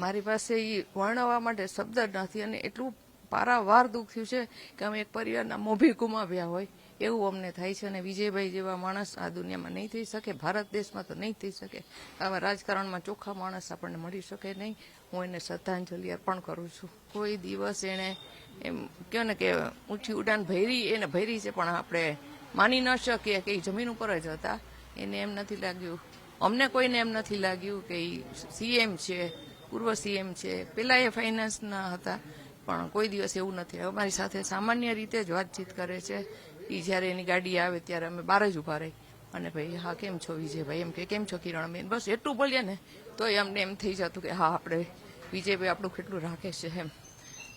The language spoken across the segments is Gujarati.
મારી પાસે એ વર્ણવવા માટે શબ્દ નથી અને એટલું પારાવાર દુઃખ થયું છે કે અમે એક પરિવારના મોભી ગુમાવ્યા હોય. એવું અમને થાય છે અને વિજયભાઈ જેવા માણસ આ દુનિયામાં નહીં થઈ શકે, ભારત દેશમાં તો નહીં થઈ શકે. આવા રાજકારણમાં ચોખ્ખા માણસ આપણને મળી શકે નહીં. હું એને શ્રદ્ધાંજલિ અર્પણ કરું છું. કોઈ દિવસ એણે એમ કહો ને કે ઊંચી ઉડાન ભૈરી, એને ભૈરી છે, પણ આપણે માની ન શકીએ કે એ જમીન ઉપર જ હતા. એને એમ નથી લાગ્યું. અમને કોઈને એમ નથી લાગ્યું કે એ સીએમ છે પૂર્વ સીએમ છે. પેલા એ ફાઇનાન્સના હતા, પણ કોઈ દિવસ એવું નથી. અમારી સાથે સામાન્ય રીતે જ વાતચીત કરે છે. એ જ્યારે એની ગાડી આવે ત્યારે અમે બહાર જ ઊભા રહી અને ભાઈ, હા, કેમ છો વિજયભાઈ એમ કે, કેમ છો કિરણબેન બસ એટલું બોલીએ ને, તોય અમને એમ થઈ જતું કે, હા, આપણે વિજયભાઈ આપણું કેટલું રાખે છે? એમ.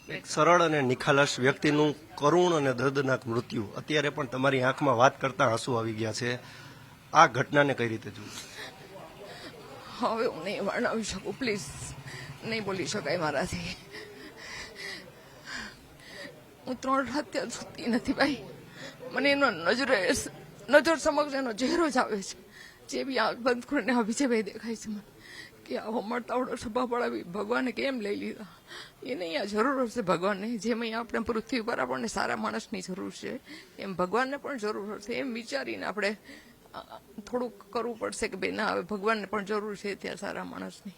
એક સરળ અને નિખાલસ વ્યક્તિનું કરુણ અને દર્દનાક મૃત્યુ. અત્યારે પણ તમારી આંખમાં વાત કરતા આંસુ આવી ગયા છે. આ ઘટનાને કઈ રીતે જોવું હવે હું નહીં વર્ણવી શકું. પ્લીઝ નહીં બોલી શકાય મારાથી. હું ત્રણ રાત ત્યાં સુતી નથી ભાઈ. મને એનો નજરે, નજર સમક્ષ એનો ચહેરો જ આવે છે. જે બી આંખ બંધ કરીને આ વિજયભાઈ દેખાય છે મને. કે આવો મળતાવડો સભા પડાવી ભગવાને કેમ લઈ લીધા? એને અહીંયા જરૂર હશે ભગવાનને. જેમ અહીંયા આપણે પૃથ્વી પર આપણને સારા માણસની જરૂર છે, એમ ભગવાનને પણ જરૂર હશે. એમ વિચારીને આપણે થોડુંક કરવું પડશે કે ભાઈ ના હવે ભગવાનને પણ જરૂર છે ત્યાં સારા માણસની.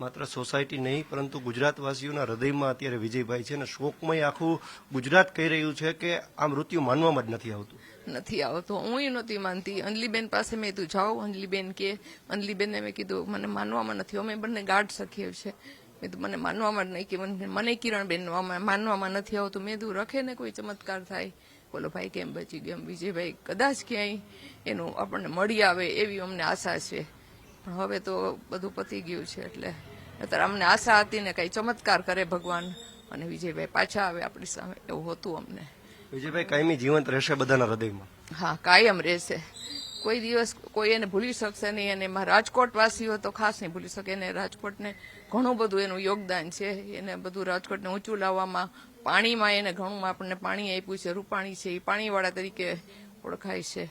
માત્ર સોસાયટી નહીં પરંતુ ગુજરાતવાસીઓના હૃદયમાં અત્યારે વિજયભાઈ છે અને શોકમય આખું ગુજરાત કહી રહ્યું છે કે આ મૃત્યુ માનવામાં જ નથી આવતું. નથી આવતો. હું નહોતી માનતી. અંજલીબેન પાસે મેં તું જાઓ અંજલીબેન કે. અંજલીબેનને મેં કીધું મને માનવામાં નથી. અમે બંને ગાઢ સખીએ છે. મેં તો મને માનવામાં જ નહીં. કે મને મને કિરણબેન માનવામાં નથી આવતું. મેં તું રખે ને કોઈ ચમત્કાર થાય. બોલો ભાઈ કેમ બચી ગયો? વિજયભાઈ કદાચ ક્યાંય એનું આપણને મળી આવે એવી અમને આશા છે. પણ હવે તો બધું પતી ગયું છે એટલે અત્યારે અમને આશા હતી ને કઈ ચમત્કાર કરે ભગવાન અને વિજયભાઈ પાછા આવે આપણી સામે. એવું હતું અમને. વિજયભાઈ કાયમી જીવંત રહેશે બધાના હૃદયમાં? હા કાયમ રહેશે. કોઈ દિવસ કોઈ એને ભૂલી શકશે નહીં અને એમાં રાજકોટ વાસીઓ તો ખાસ નહીં ભૂલી શકે. એને રાજકોટને ઘણું બધું એનું યોગદાન છે. એને બધું રાજકોટને ઊંચું લાવવામાં પાણીમાં એને ઘણું આપણને પાણી આપ્યું છે રૂપાણી છે એ પાણીવાળા તરીકે ઓળખાય છે.